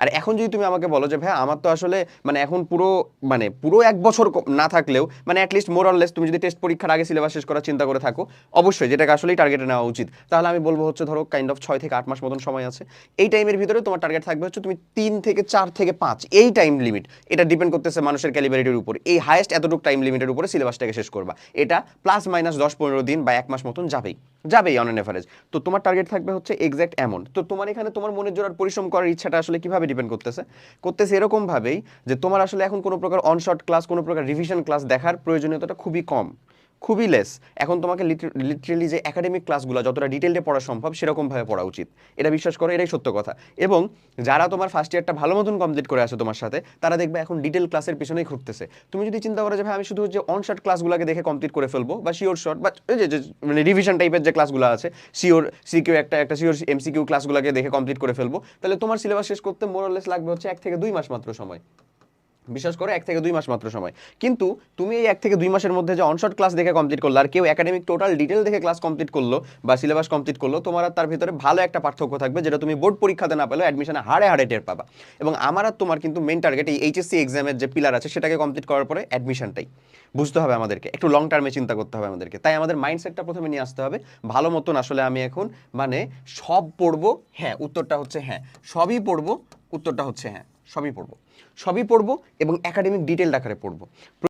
আর এখন যদি তুমি আমাকে বলো যে ভাই আমার তো আসলে মানে এখন পুরো মানে পুরো এক বছর না থাকলেও মানে অ্যাটলিস্ট মোর অরলেস তুমি যদি টেস্ট পরীক্ষার আগে সিলেবাস শেষ করার চিন্তা করে থাকো, অবশ্যই যেটাকে আসলেই টার্গেটে নেওয়া উচিত। তাহলে আমি বলব হচ্ছে, ধরো কাইন্ড অফ ছয় থেকে আট মাস মতন সময় আছে। এই টাইমের ভিতরে তোমার টার্গেট থাকবে হচ্ছে, তুমি তিন থেকে চার থেকে পাঁচ, এই টাইম লিমিট এটা ডিপেন্ড করতেছে মানুষের ক্যালিবারিটির উপর। এই হাইয়েস্ট এতটুকু টাইম লিমিটের উপরে সিলেবাসটাকে শেষ করবা। এটা প্লাস মাইনাস দশ পনেরো দিন বা এক মাস মতন যাবেই। যাবেই অন অ্যান এভারেজ তো তোমার টার্গেট থাকবে হচ্ছে এক্স্যাক্ট অ্যামাউন্ট তো তোমার এখানে তোমার মনের জোর আর পরিশ্রম করার ইচ্ছাটা আসলে কীভাবে ডিপেন্ড করতেছে? করতেছে এরকমভাবেই যে তোমার আসলে এখন কোনো প্রকার অনশর্ট ক্লাস কোনো প্রকার রিভিশন ক্লাস দেখার প্রয়োজনীয়তাটা খুবই কম। খুবই লেস এখন তোমাকে লিটারেলি যে একাডেমিক ক্লাসগুলো যতটা ডিটেলডে পড়া সম্ভব সেরকমভাবে পড়া উচিত। এটা বিশ্বাস করো, এটাই সত্য কথা। এবং যারা তোমার ফার্স্ট ইয়ারটা ভালো মতন কমপ্লিট করে আসে তোমার সাথে, তারা দেখবে এখন ডিটেল ক্লাসের পিছনেই ঘুরতেছে। তুমি যদি চিন্তা করো যে, ভাই, আমি শুধু যে অন শর্ট ক্লাসগুলোকে দেখে কমপ্লিট করে ফেলব বা শিওর শর্ট বা মানে রিভিশন টাইপের যে ক্লাসগুলো আছে শিওর সিকিউ একটা একটা শিওর এমসিকিউ ক্লাসগুলোকে দেখে কমপ্লিট করে ফেলব, তাহলে তোমার সিলেবাস শেষ করতে মোরলেস লাগবে হচ্ছে এক থেকে দুই মাস মাত্র সময়। বিশ্বাস করে এক থেকে দুই মাস মাত্র সময়। কিন্তু তুমি এই এক থেকে দুই মাসের মধ্যে যে অনশর্ট ক্লাস দেখে কমপ্লিট করল, আর কেউ একাডেমিক টোটাল ডিটেল দেখে ক্লাস কমপ্লিট করল বা সিলেবাস কমপ্লিট করল, তোমার আর তার ভিতরে ভালো একটা পার্থক্য থাকবে যেটা তুমি বোর্ড পরীক্ষাতে না পেলেও অ্যাডমিশনে হাড়ে হাড়ে টের পাবা। এবং আমার আর তোমার কিন্তু মেন টার্গেট এই এইচএসসি এক্সামের যে পিলার আছে, সেটাকে কমপ্লিট করার পরে অ্যাডমিশনটাই বুঝতে হবে আমাদেরকে, একটু লং টার্মে চিন্তা করতে হবে আমাদেরকে। তাই আমাদের মাইন্ডসেটটা প্রথমে নিয়ে আসতে হবে, ভালো মতন আসলে আমি এখন মানে সব পড়ব হ্যাঁ উত্তরটা হচ্ছে হ্যাঁ সবই পড়ব, উত্তরটা হচ্ছে হ্যাঁ। সবই পড়ব। সবই পড়ব এবং একাডেমিক ডিটেল আকারে পড়ব।